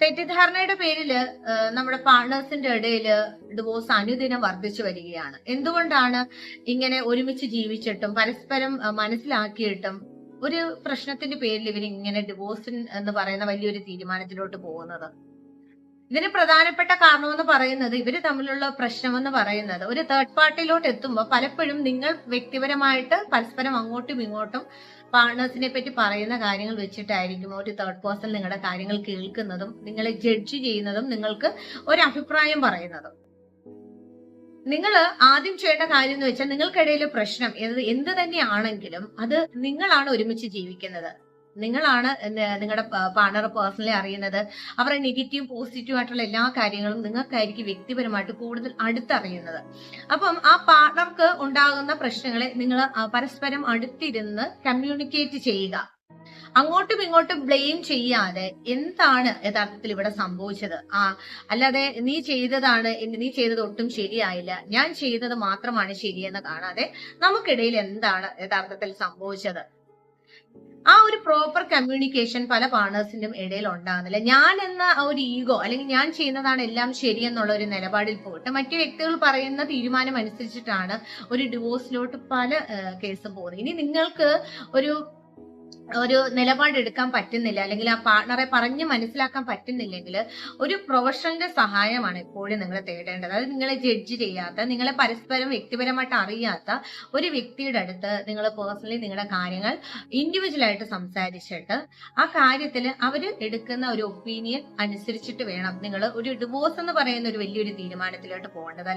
തെറ്റിദ്ധാരണയുടെ പേരിൽ നമ്മുടെ പാർട്ട്നേഴ്സിന്റെ ഇടയിൽ ഡിവോഴ്സ് അനുദിനം വർദ്ധിച്ചു വരികയാണ്. എന്തുകൊണ്ടാണ് ഇങ്ങനെ ഒരുമിച്ച് ജീവിച്ചിട്ടും പരസ്പരം മനസ്സിലാക്കിയിട്ടും ഒരു പ്രശ്നത്തിന്റെ പേരിൽ ഇവർ ഇങ്ങനെ ഡിവോഴ്സ് എന്ന് പറയുന്ന വലിയൊരു തീരുമാനത്തിലോട്ട് പോകുന്നത്? ഇതിന് പ്രധാനപ്പെട്ട കാരണമെന്ന് പറയുന്നത് ഇവർ തമ്മിലുള്ള പ്രശ്നമെന്ന് പറയുന്നത്. ഒരു തേർഡ് പാർട്ടിയിലോട്ട് എത്തുമ്പോൾ പലപ്പോഴും നിങ്ങൾ വ്യക്തിപരമായിട്ട് പരസ്പരം അങ്ങോട്ടും ഇങ്ങോട്ടും പാർട്ട്നേഴ്സിനെ പറ്റി പറയുന്ന കാര്യങ്ങൾ വെച്ചിട്ടായിരിക്കും ഒരു തേർഡ് പേഴ്സൺ നിങ്ങളുടെ കാര്യങ്ങൾ കേൾക്കുന്നതും നിങ്ങളെ ജഡ്ജ് ചെയ്യുന്നതും നിങ്ങൾക്ക് ഒരു അഭിപ്രായം പറയുന്നതും. നിങ്ങൾ ആദ്യം ചെയ്യേണ്ട കാര്യം എന്ന് വെച്ചാൽ നിങ്ങൾക്കിടയിലെ പ്രശ്നം എന്ത് എന്ത് തന്നെയാണെങ്കിലും അത് നിങ്ങളാണ് ഒരുമിച്ച് ജീവിക്കുന്നത്. നിങ്ങളാണ് നിങ്ങളുടെ പാർട്ണർ പേഴ്സണലി അറിയുന്നത്. അവരുടെ നെഗറ്റീവ് പോസിറ്റീവ് ആയിട്ടുള്ള എല്ലാ കാര്യങ്ങളും നിങ്ങൾക്കായിരിക്കും വ്യക്തിപരമായിട്ട് കൂടുതൽ അടുത്തറിയുന്നത്. അപ്പം ആ പാർട്ണർക്ക് ഉണ്ടാകുന്ന പ്രശ്നങ്ങളെ നിങ്ങൾ പരസ്പരം അടുത്തിരുന്ന് കമ്മ്യൂണിക്കേറ്റ് ചെയ്യുക. അങ്ങോട്ടും ഇങ്ങോട്ടും ബ്ലെയിം ചെയ്യാതെ എന്താണ് യഥാർത്ഥത്തിൽ ഇവിടെ സംഭവിച്ചത്? ആ അല്ലാതെ നീ ചെയ്തതാണ് നീ ചെയ്തത് ഒട്ടും ശരിയായില്ല. ഞാൻ ചെയ്തത് മാത്രമാണ് ശരിയെന്ന് കാണാതെ നമുക്കിടയിൽ എന്താണ് യഥാർത്ഥത്തിൽ സംഭവിച്ചത്? ആ ഒരു പ്രോപ്പർ കമ്മ്യൂണിക്കേഷൻ പല പാർട്ണേഴ്സിന്റെ ഇടയിൽ ഉണ്ടാകുന്നില്ല ഞാൻ എന്ന ഒരു ഈഗോ അല്ലെങ്കിൽ ഞാൻ ചെയ്യുന്നതാണ് എല്ലാം ശരി എന്നുള്ള ഒരു നിലപാടിൽ പോയിട്ട് മറ്റു വ്യക്തികൾ പറയുന്ന തീരുമാനം അനുസരിച്ചിട്ടാണ് ഒരു ഡിവോഴ്സിലോട്ട് പല കേസും പോകുന്നത്. ഇനി നിങ്ങൾക്ക് ഒരു ഒരു നിലപാടെടുക്കാൻ പറ്റുന്നില്ല അല്ലെങ്കിൽ ആ പാർട്ണറെ പറഞ്ഞ് മനസ്സിലാക്കാൻ പറ്റുന്നില്ലെങ്കിൽ ഒരു പ്രൊഫഷണലിന്റെ സഹായമാണ് എപ്പോഴും നിങ്ങൾ തേടേണ്ടത്. അത് നിങ്ങളെ ജഡ്ജ് ചെയ്യാത്ത നിങ്ങളെ പരസ്പരം വ്യക്തിപരമായിട്ട് അറിയാത്ത ഒരു വ്യക്തിയുടെ അടുത്ത് നിങ്ങൾ പേഴ്സണലി നിങ്ങളുടെ കാര്യങ്ങൾ ഇൻഡിവിജ്വൽ ആയിട്ട് സംസാരിച്ചിട്ട് ആ കാര്യത്തിൽ അവർ എടുക്കുന്ന ഒരു ഒപ്പീനിയൻ അനുസരിച്ചിട്ട് വേണം നിങ്ങൾ ഒരു ഡിവോഴ്സ് എന്ന് പറയുന്ന ഒരു വലിയൊരു തീരുമാനത്തിലോട്ട് പോകേണ്ടത്.